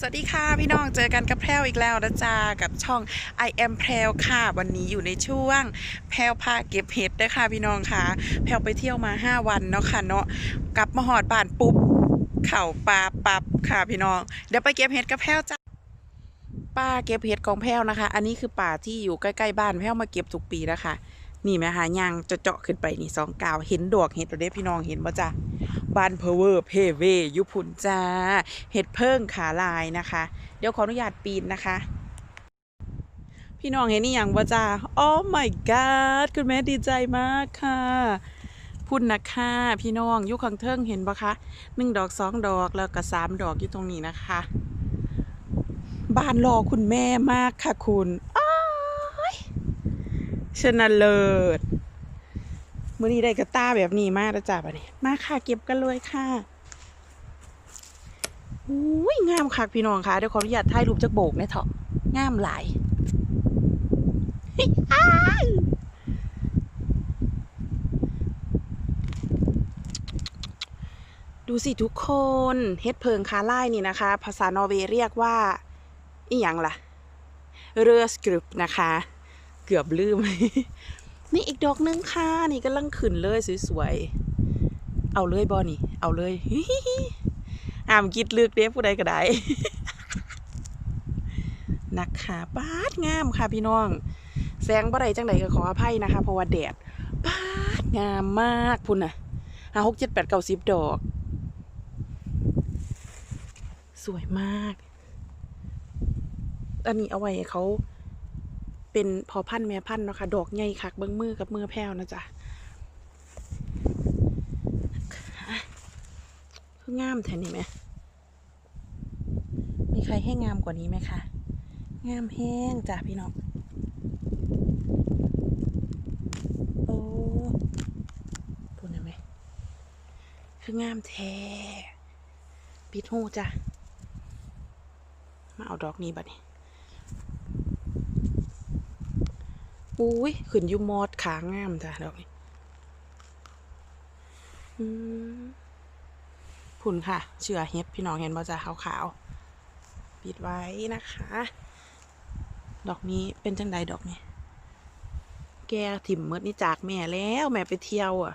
สวัสดีค่ะพี่น้องเจอกันกับแพรวอีกแล้วนะจ๊ะกับช่อง I am แพรวค่ะ วันนี้อยู่ในช่วง แพรวพาเก็บเห็ดด้วยค่ะพี่น้องค่ะ แพรวไปเที่ยวมา 5 วันเนาะค่ะเนาะกลับมาหอดบ้านปุ๊บ เข่าปลาปับค่ะพี่น้อง เดี๋ยวไปเก็บเห็ดกับแพรวจ้ะป้าเก็บเห็ดของแพรวนะคะ อันนี้คือป่าที่อยู่ใกล้ๆบ้านแพรวมาเก็บทุกปีนะคะ นี่ไหมคะย่างจะเจาะขึ้นไปนี่สองกาวเห็นดอกเห็ดตัวเด้พี่น้องเห็นบ่จ้ะบานเพอเวอร์เพเวยุพุนจ้าเห็ดเพิ่งขาลายนะคะ เดี๋ยวขออนุญาตปีนนะคะพี่น้องเห็นนี่ยังว่าจ้าโอ้ my god คุณแม่ดีใจมากค่ะพุ่นนะคะพี่น้องยุคขังเทิงเห็นปะคะหนึ่งดอกสองดอกแล้วก็สามดอกอยู่ตรงนี้นะคะ บานรอคุณแม่มากค่ะคุณ ชนะเลิศมื่อนี้ได้กระต้าแบบนี้มากแล้วจ้าบัดนี้ มาค่ะเก็บกันเลยค่ะอุ้ยงามคักพี่น้องค่ะเดี๋ยวขออนุญาตถ่ายรูปจากโบกเนี่ยเถอะงามหลายดูสิทุกคนเฮ็ดเพิงคาไล่นี่นะคะ ภาษานอร์เวย์เรียกว่าอีหยังล่ะ เรือสกริปนะคะ เกือบลืม นี่อีกดอกนึงค่ะนี่กำลังขึ้นเลยสวยๆ เอาเลยบอนี่ เอาเลยห้ามคิดลึกเด้ผู้ใดก็ได้นะคะปาดงามค่ะพี่น้อง แสงบ่ได้จังไดก็ขออภัยนะคะ เพราะว่าแดดปาดงามมากพุ่นน่ะห้าหกเจ็ดแปดเก้าสิบดอก สวยมาก อันนี้เอาไว้เขา เป็นพอพันธุ์แม่พันธุ์เนาะค่ะ ดอกใหญ่คักเบิ้งมือกับมือแพ้วนะจ๊ะคืองามแท้นี่ไหม มีใครให้งามกว่านี้ไหมคะ งามแห้งจ้ะพี่น้องโอ้พูดได้ไหมคืองามแท้ปิดหูจ้ะ มาเอาดอกนี้บัดนี้ อุ้ยขึ้นยูมอดขางามจ้ะดอกนี้อืมพุ่นค่ะ เชื่อเฮ็ดพี่น้องเห็นบ่จ้ะขาวๆ ปิดไว้นะคะ ดอกนี้เป็นจังใดดอกนี้ แกถิ่มเมื่อนี่จากแม่แล้วแม่ไปเที่ยวอะ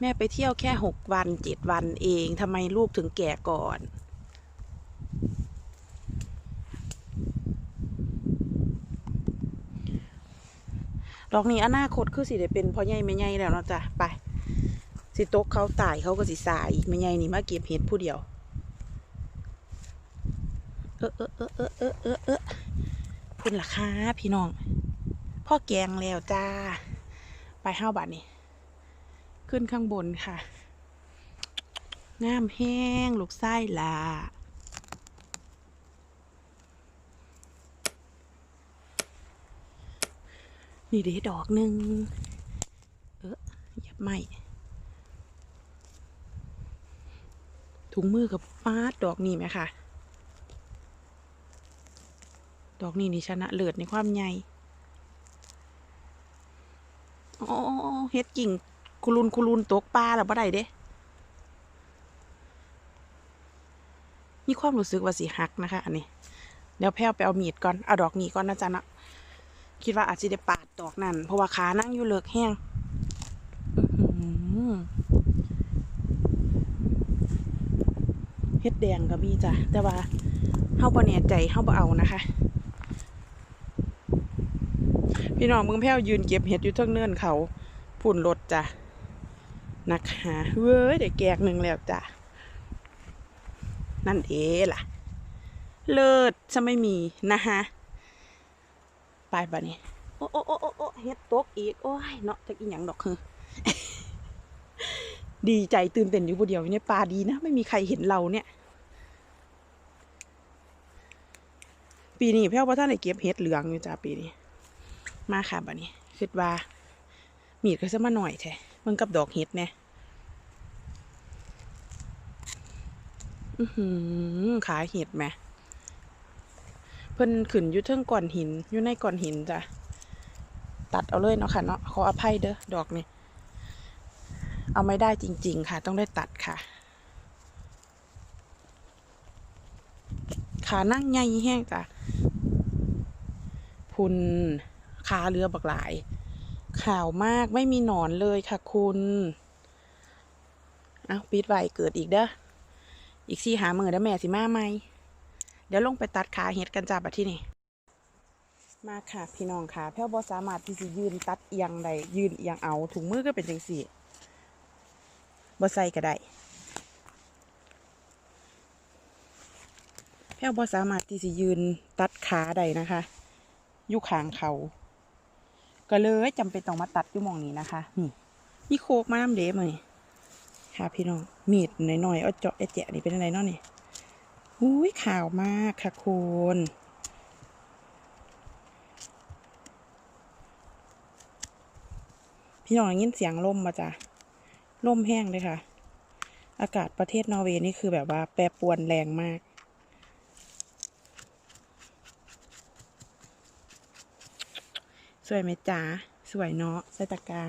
แม่ไปเที่ยวแค่หกวันเจ็ดวันเองทำไมลูกถึงแก่ก่อน ดอกนี้อนาคตคือสิได้เป็นพ่อใหญ่แม่ใหญ่แล้วเนาะจ้ะไปสิตกเขาตายเขาก็สิสายอีกแม่ใหญ่นี่มาเก็บเห็ดผู้เดียวเออเออเออเออเออเออเออพุ่นราคาพี่น้องพ่อแกงแล้วจ้า ไปห้าบาทนี่ขึ้นข้างบนค่ะงามแห้งลูกไส้ลา นี่เด้ดอกหนึ่งเออหยับไม่ถุงมือกับปาดดอกนี่ไหมคะดอกนี้นี่ชนะเลิศในความใหญ่อ๋อเฮ็ดกิ่งคุรุนคุรุนตกปลาแล้วบ่ได้เด้ มีความรู้สึกว่าสิหักนะคะ อันนี้ เดี๋ยวแพ้วไปเอามีดก่อน เอาดอกนี้ก่อนนะจ๊ะนะ คิดว่าอาจจะได้ปาดดอกนั่นเพราะว่าขานั่งอยู่เลิกแห้งเฮ็ดแดงก็มีจ้ะ แต่ว่าเฮาบ่แน่ใจเฮาบ่เอานะคะ พี่น้องมึงแพ้วยืนเก็บเห็ดอยู่เทั้งเนินเขาพุ่นรถจ้ะนะคะเว้ยเดี๋ยวแกกหนึ่งแล้วจ้ะ นั่นเอล่ะ เลิศจะไม่มีนะคะ ไปบะนี้โอ้โอ้โอ้โอ้โอ้เฮ็ดตกอีกโอ้ยเนาะจะกินหยังดอกคือดีใจตื่นเต้นอยู่ผู้เดียวอยู่ในป่าดีนะ ไม่มีใครเห็นเราเนี่ย ปีนี้แพ้วว่าท่านได้เก็บเห็ดเหลืองอยู่จ้าปีนี้ มาค่ะบัดนี้คิดว่า มีดก็จะมาหน่อยแท้มันกับดอกเห็ดเนี่ยขายเห็ดไหม เพิ่นขึ้นอยู่เทิงก่อนหินอยู่ในก่อนหินจ้ะตัดเอาเลยเนาะค่ะเนาะขออภัยเด้อดอกนี่เอาไม่ได้จริง ๆ ค่ะ ต้องได้ตัดค่ะ ขานั่งใหญ่แห้งจ้ะพุนขาเรือบักหลายข่าวมากไม่มีหนอนเลยค่ะคุณเอาปิดไว้เกิดอีกเด้ออีกสี่หาเหมือนแล้วแม่สิมาไหม ดี๋ยวลงไปตัดขาเห็ดกันจ้าบัดที่นี่มาค่ะพี่น้องค่ะแพ้วบอสามารถที่จะยืนตัดเอียงใดยืนเอียงเอาถุงมือก็เป็นจังสี่บอใส่ก็ได้แพ้วบอสามารถที่จะยืนตัดขาใดนะคะอยู่ข้างเขา ก็เลยจำเป็นต้องมาตัดอยู่มองนี้นะคะนี่มีโคกมาน้ำเดมานี่ค่ะพี่น้องมีดหน่อยๆเอาเจาะไอ้แจะนี่เป็นอะไรเนาะนี่ อุ้ยข่าวมากค่ะคุณพี่น้องได้ยินเสียงลมมาจ้ะลมแห้งเลยค่ะ อากาศประเทศนอร์เวย์นี่คือแบบว่าแปรปรวนแรงมาก สวยไหมจ๊ะ สวยเนาะใส่ตะกา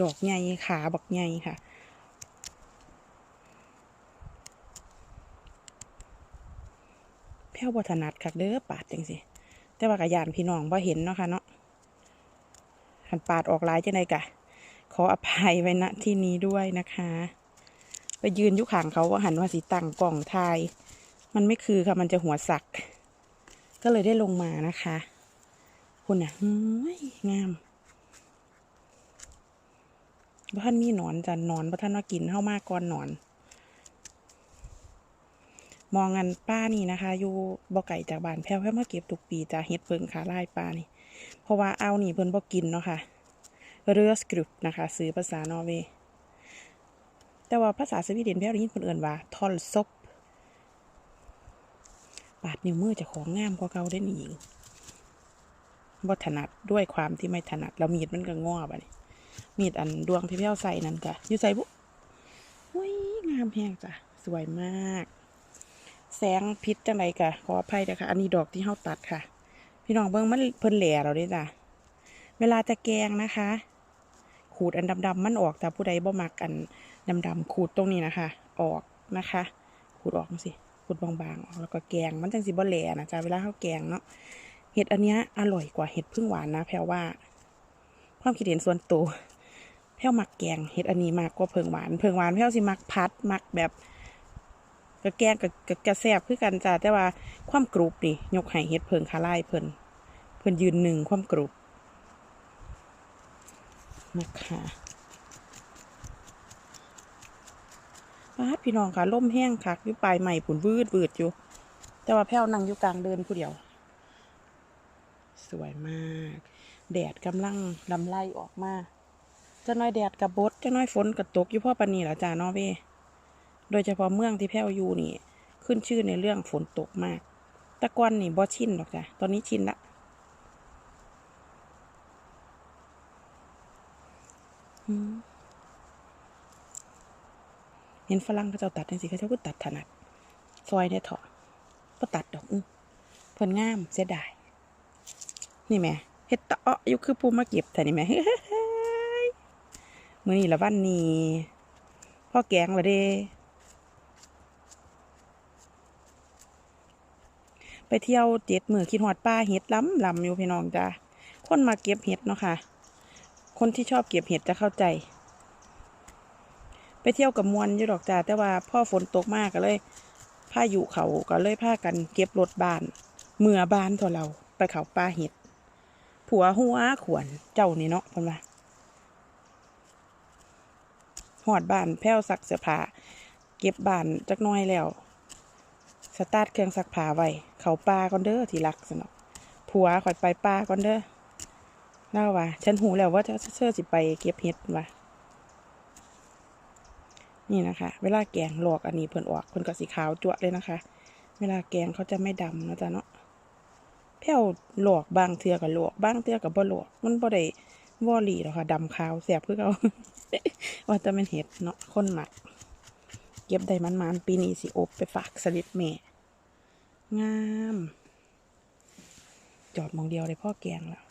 ดอกใหญ่ขาบักใหญ่ค่ะ แพ้ วบถนัดคักเด้อปาดจังสิแต่ว่ากะยานพี่น้องบ่เห็นเนาะค่ะเนาะหันปาดออกลายจังไดกะ ขออภัยไว้ณที่นี้ด้วยนะคะ ไปยืนยุขางเขาว่าหันว่าสีตั้งกล่องทายมันไม่คือค่ะมันจะหัวสัก ก็เลยได้ลงมานะคะ คุณน่ะเฮ้ยงามบ่ท่านมีหนอนจ้ะหนอนบ่ท่านว่ากินเข้ามากก่อนหนอน มองกันป้านี่นะคะ อยู่บ่ไก่จากบ้านแพ้วแพ้วมาเก็บทุกปีจะเฮ็ดเพิงขาลายป้านี่ เพราะว่าเอานี่เพิ่นบ่กินเนาะค่ะ เรือสกรุปนะคะซื้อภาษานอร์เวย์แต่ว่าภาษาสวีเดนแพ้วได้ยินเพิ่นเอิ่นว่าทอลซบปาดนิ้วมือจะของงามกว่าเก่าได้อนี่หญิงบ่ถนัดด้วยความที่ไม่ถนัดแล้วมีดมันก็งอบ่ะนี่มีดอันดวงที่เพี้ยวใส่นั่นจ้ะอยู่ใส่บุอุ้ยงามแฮงจ้ะ สวยมาก แสงพิษจังไรกะขออภัยนะคะอันนี้ดอกที่เฮาตัดค่ะ พี่น้องเบิ่งมันเพิ่นแหล่เราด้วยจ้ะเวลาจะแกงนะคะ ขูดอันดำๆมันออกแต่ผู้ใดบ่มักอันดำๆขูดตรงนี้นะคะ ออกนะคะ ขูดออกสิขูดบางๆออกแล้วก็แกงมันจังสิบ่แหล่นะจ๊ะเวลาเฮาแกงเนาะเห็ดอันเนี้ยอร่อยกว่าเห็ดพึ่งหวานนะแพรว่าความคิดเห็นส่วนตัวแพรวมักแกงเห็ดอันนี้มากกว่าเพิงหวาน เพิงหวานแพรวสิมักพัดมักแบบ กระแกงกับกระแซบคือกันจ้าแต่ว่าความกรุบนี่ยกให้เห็ดเพิงคาไล่เพิ่นเพิ่นยืนหนึ่งความกรุบนะคะป้าพี่น้องค่ะล่มแห้งคักอยู่ปลายใหม่ผุนวืดวืดอยู่ แต่ว่าแพรวนั่งอยู่กลางเดินผู้เดียว สวยมาก แดดกำลังลำไล่ออกมาจะน้อยแดดกับบดจะน้อยฝนกับตกอยู่พ่อปานีหละจ้าน้อเว โดยเฉพาะเมืองที่แพ้วอยู่นี่ ขึ้นชื่อในเรื่องฝนตกมาก ตะกอนนี่บ่ชินหรอกจ้ะ ตอนนี้ชินละเห็นฝรั่งเขาเจ้าตัดจังสิเขาเจ้าก็ตัดถนัด ซอยเนี่ยเถอะก็ตัดดอกอื้อเพิ่นงามเสียดาย นี่แหม่เฮ็ดตะเอ้ออยู่คือปูมาเก็บแต่นี่แหม่เมื้อนี้ละวันนี้พ่อแกงละเด้ ไปเที่ยวเจ็ดมือคิดฮอดป้าเห็ดล้ำลำอยู่พี่น้องจ้าคนมาเก็บเห็ดเนาะค่ะ คนที่ชอบเก็บเห็ดจะเข้าใจ ไปเที่ยวกับมวลอยู่ดอกจ้าแต่ว่าพ่อฝนตกมากก็เลยพาอยุเขาก็เลยพากันเก็บรถบ้านเมื่อบ้านตัวเราไปเขาป้าเห็ด ผัวหัวขวนเจ้านี่เนาะเพิ่นว่าหอดบ้านแพ้วซักเสื้อผ้าเก็บบ้านจักน้อยแล้ว ตาร์ทเครื่องซักผ้าไว้เขาป่าก่อนเด้อที่รักสนอกผัวข่อยไปป่าก่อนเด้อเล่าว่าฉันหูแล้วว่าจะเชื่อสิไปเก็บเห็ดว่ะนี่นะคะ เวลาแกงหลอกอันนี้เพิ่นออกเพิ่นก็สีขาวจั่วะเลยนะคะ เวลาแกงเขาจะไม่ดำนะจ๊ะเนาะแผ่วหลอกบางเทือกับหลอกบางเทือกับบ่หลอกมันบ่ได้วอลี่หรอกค่ะดำขาวแสบคือเขาว่าจะเป็นเห็ดเนาะคนหมัก เก็บได้มันมันๆปีนี้สิอบไปฝากสลิดแม่ งาม จอดมองเดียวเลยพ่อแกงแล้ว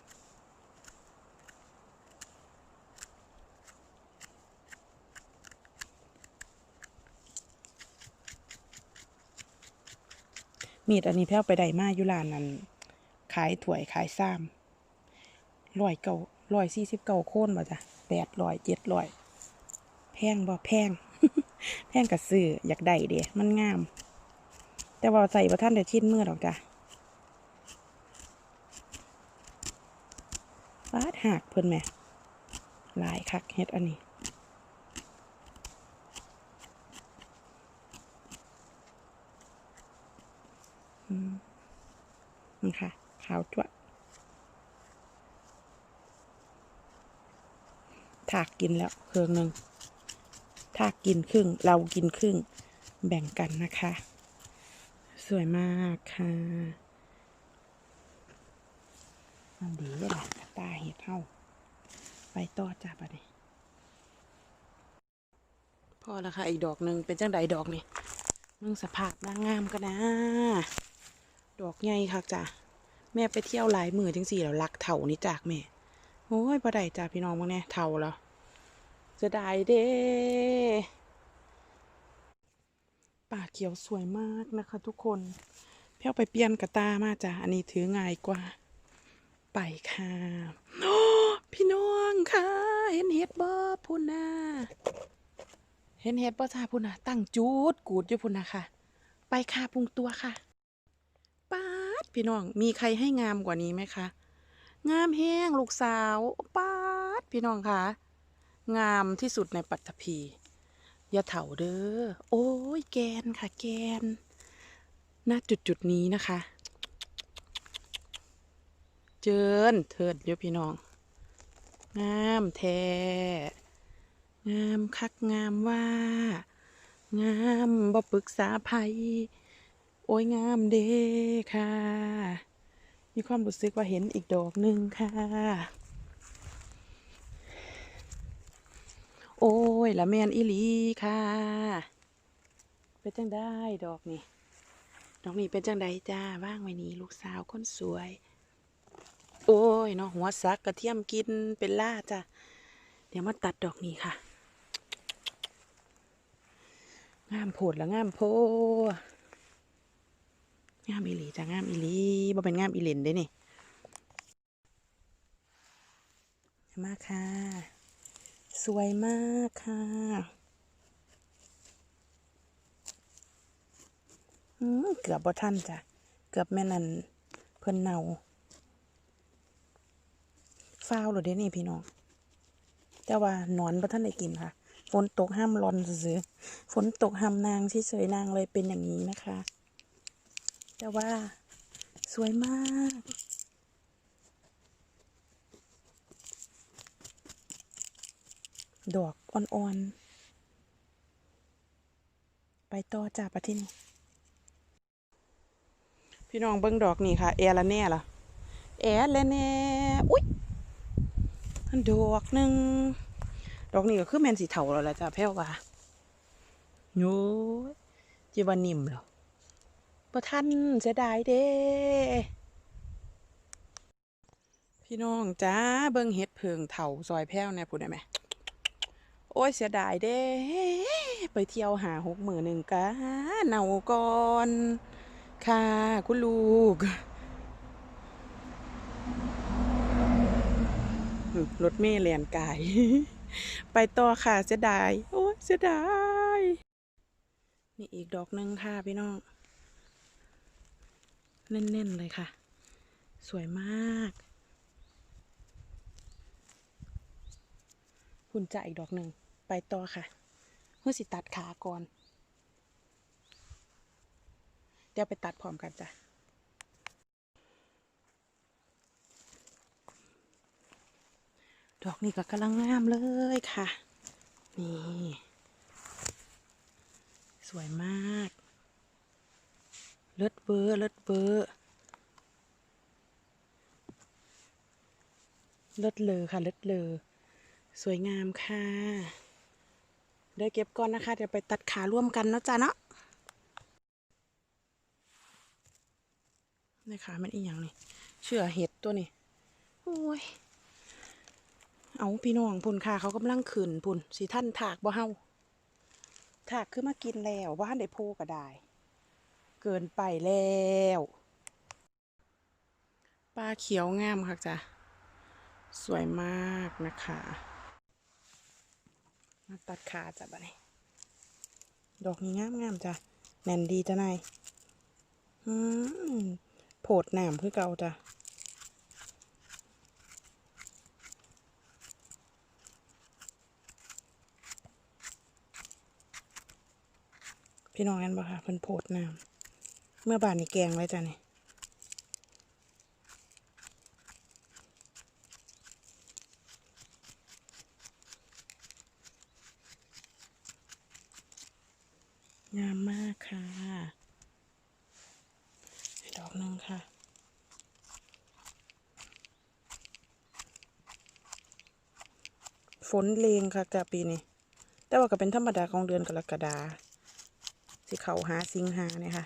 มีดอันนี้แพ้วไปได้มาอยู่ร้านนั้น ขายถ้วยขายซ้ำร้อยเก้าร้อยสี่สิบเก้าโค่นบ่จ้ะแปดร้อยเจ็ดร้อยแพงบ่แพง แพงกับซื้ออยากได้เด้มันงาม แต่ว่าใส่บ่ท่านได้ชิ้นมือหรอกจ้ะฟาดหักเพิ่นแหม่ลายคักเฮ็ดอันนี้นี่ค่ะ ขาวจั่วถากกินแล้วเครื่องหนึ่งถากกินครึ่ง เรากินครึ่ง แบ่งกันนะคะ วยมากค่ะมันดีเลยล่ะตาเห็ดเท่า ไปต่อจ้าปะเนี่ยพอแล้วค่ะ อีกดอกหนึ่งเป็นจังใดดอกนี่มึงสภาพนางงามกันนะ ดอกใหญ่ค่ะจ้ะแม่ไปเที่ยวหลายมือจังสี่แล้วรักเถ่านี่จากแม่โอ้ยบ่ได้จ้าพี่น้องบ้างเนี่ยเถ่าแล้วจะได้เด้ ป่าเขียวสวยมากนะคะ ทุกคนเพี้ยวไปเปลี่ยนกระตามาจ้ะอันนี้ถือง่ายกว่า ไปค่ะโอ้พี่น้องค่ะ เห็นเห็ดบ่พุ่นนะเห็นเห็ดบ่จ้าพุ่นนะตั้งจูดกูดอยู่พุ่นนะค่ะ ไปค่ะพุงตัวค่ะป๊าดพี่น้องมีใครให้งามกว่านี้ไหมคะงามแห้งลูกสาวป๊าดพี่น้องคะงามที่สุดในปัตตภี อย่าเถาเด้อ โอ้ยแกนค่ะ แกนณจุดจุดนี้นะคะ เจิญเถิดเดี๋ยวพี่น้อง งามแท้งามคักงามว่า งามบ่ปรึกษาภัย โอ้ยงามเด้ค่ะ มีความรู้สึกว่าเห็นอีกดอกหนึ่งค่ะ โอ้ยละแมนอีลีค่ะ เป็นจังได้ดอกนี่ดอกนี้เป็นจังไดจ้าว่างไว้นี้ลูกสาวคนสวย โอ้ยเนาะหัวซักกระเทียมกินเป็นล่าจ้ะเดี๋ยวมาตัดดอกนี้ค่ะงามโพดละงามโพงามอีหลีจ้ะงามอีหลีบ่เป็นงามอีเลนเด้นี่มาค่ะ สวยมากค่ะ เกือบบ่ทันจ้ะ เกือบแม่นันเพิ่นเนาฟ้าวเลยเด้นี่พี่น้อง แต่ว่านอนบ่ทันได้กินค่ะ ฝนตกห้ามรอนซื้อฝนตกห้ามนางเฉยนางเลยเป็นอย่างนี้นะคะ แต่ว่าสวยมาก ดอกอ่อนๆ ไปต่อจ้าปะที่นี่พี่น้องเบิ้งดอกนี่ค่ะ แอร์ละแน่ล่ะ แอร์ละแน่ อุ๊ยอันดอกหนึ่ง ดอกนี้ก็คือแมนสีเทาแล้วละจ้าแพ้วว่าโย้จีวันนิ่มเหรอประทันเสียดายเด้ พี่น้องจ้าเบิ่งเฮ็ดเพิงเถาซอยแพ้วแน่พูดได้ไหม โอ้ยเสียดายเด้ ไปเที่ยวหาหกหมื่นหนึ่งกะเนาก่อนค่ะคุณลูกรถเมล์แลนกาย ไปต่อค่ะเสียดาย โอ้ยเสียดาย นี่อีกดอกหนึ่งค่ะพี่น้อง แน่นๆเลยค่ะ สวยมากหุ่นจะอีกดอกหนึ่ง ไปต่อค่ะเพื่อสิตัดขาก่อน เดี๋ยวไปตัดพร้อมกันจ้ะดอกนี้ก็กำลังงามเลยค่ะ นี่ สวยมาก เลิศเบอร์เลิศเบอร์เลิศเลอค่ะเลิศเลอสวยงามค่ะ เดี๋ยวเก็บก่อนนะคะ เดี๋ยวไปตัดขาร่วมกันเนาะจ้ะเนาะนี่ขามันอีกอย่างนี่ เชื่อเห็ดตัวนี้โอ้ย เอาพี่น้องพุ่นค่ะ เขากำลังขืนพุ่นสิท่านถากบ่เฮาถากคือมากินแล้วว่าได้โพก็ได้ เกินไปแล้วปลาเขียวงามค่ะจ้ะสวยมากนะคะ มาตัดขาจ้ะบ้านี้ดอกนี้งามงามๆจ้ะแน่นดีจ้ะนายอืมโผดหนามคือเก่าจ้ะพี่น้องกันบ่ค่ะเพิ่นโพดน้ำเมื่อบานนี่แกงไว้จ้ะนี่งามมากค่ะดอกหนึงค่ะ ฝ นเลงค่ะจ้ะปีนี้ แต่ว่าก็เป็นธรรมดาของเดือนกรกฎาสิเขาหาสิงหาเนี่ยค่ะ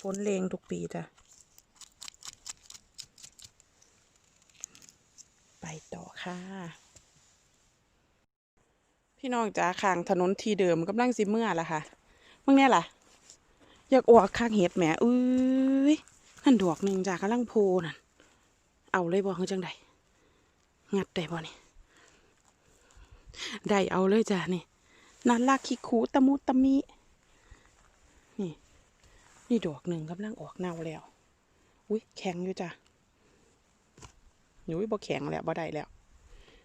ฝนเลงทุกปีจ้ะไปต่อค่ะ พี่น้องจ๋าข้างถนนทีเดิมกำลังสิเมื่อละค่ะเมึงเนี่ยล่ะ อยากออกข้างเห็ดแหมอุ้ยนั่นดอกหนึ่งจ้ากำลังโพนั่นเอาเลยบอกเขาจังใดงัดได้บ่นี่ ได้เอาเลยจ้ะนี่นันลากขี้คูตะมุตะมิ นี่ นี่ดอกหนึ่งกำลังออกเน่าแล้ว อุ้ยแข็งอยู่จ้ะอุ้ยบ่แข็งแล้วบ่ได้แล้ว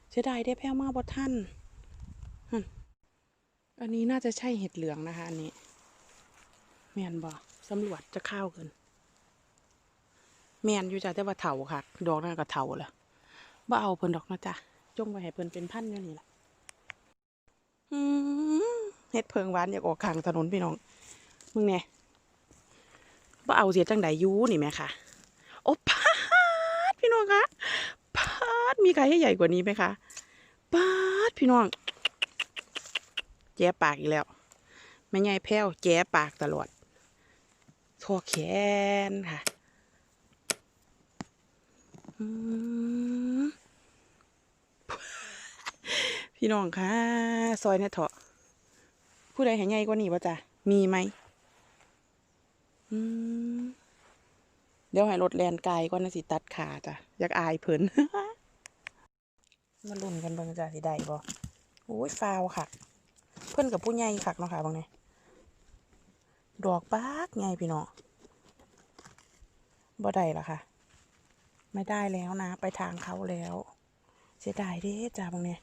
เสียดายได้แพ้วมาบ่ท่านอันนี้น่าจะใช่เห็ดเหลืองนะคะ อันนี้แมนบ่สำรวจจะข้าวเกินแมนอยู่จ้ะแต่ว่าเถาค่ะ ดอกนั่นก็เถาแหละบ่เอาเพิ่นดอกนะจ๊ะจงไว้ให้เพิ่นเป็นพันอยู่นี่ละ เห็ดเพิงหวานอยากออกข้างถนนพี่น้อง มึงเนี่ยบ่าเอาเสียจังใดยูนี่แม่ค่ะ โอ้พาดพี่น้องคะพาดมีใครให้ใหญ่กว่านี้ไหมคะพาดพี่น้องแจ้ปากอีกแล้วแม่ใหญ่แพ้วแจ้ปากตลอดทอแขนค่ะ อืม พี่น้องคะซอยเนี่ยเถอะผู้ใดเห็นใหญ่กว่านี้ป่ะจ๊ะมีไหมเดี๋ยวให้รถแลนไกลก่อนนะสิตัดขาจ้ะอยากอายเพิ่นมาลุ้นกันเบิ่งจ้ะสิได้บ่โอ้ยฟาวค่ะ เพิ่นกับผู้ใหญ่คักเนาะค่ะบางไงดอกปากใหญ่พี่น้องบ่ได้ละค่ะ ไม่ได้แล้วนะ ไปทางเขาแล้ว เสียดายเด้จ้าบางเนี่ย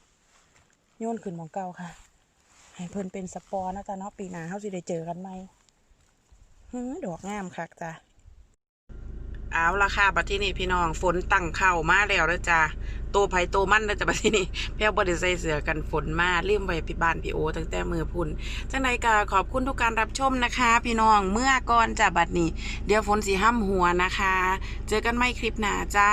โยนขึ้นหมองเก่าค่ะ ให้เพิ่นเป็นสปอร์นะจ๊ะเนาะปีหน้าเฮาสิได้เจอกันไหมหือดอกงามคักจ้ะเอาละค่ะบัดที่นี่พี่น้องฝนตั้งเข้ามาแล้วแล้วจ้ะโตไผโตมันแล้วจ้ะบัดที่นี่แพ้วบ่ได้ใส่เสือกันฝนมาลืมไว้พี่บ้านพี่โอตั้งแต่มือพุ่นจังใดก็ขอบคุณทุกการรับชมนะคะ พี่น้องเมื่อก่อนจ้ะบัดนี้ เดี๋ยวฝนสิห้ำหัวนะคะ เจอกันใหม่คลิปหน้าจ้า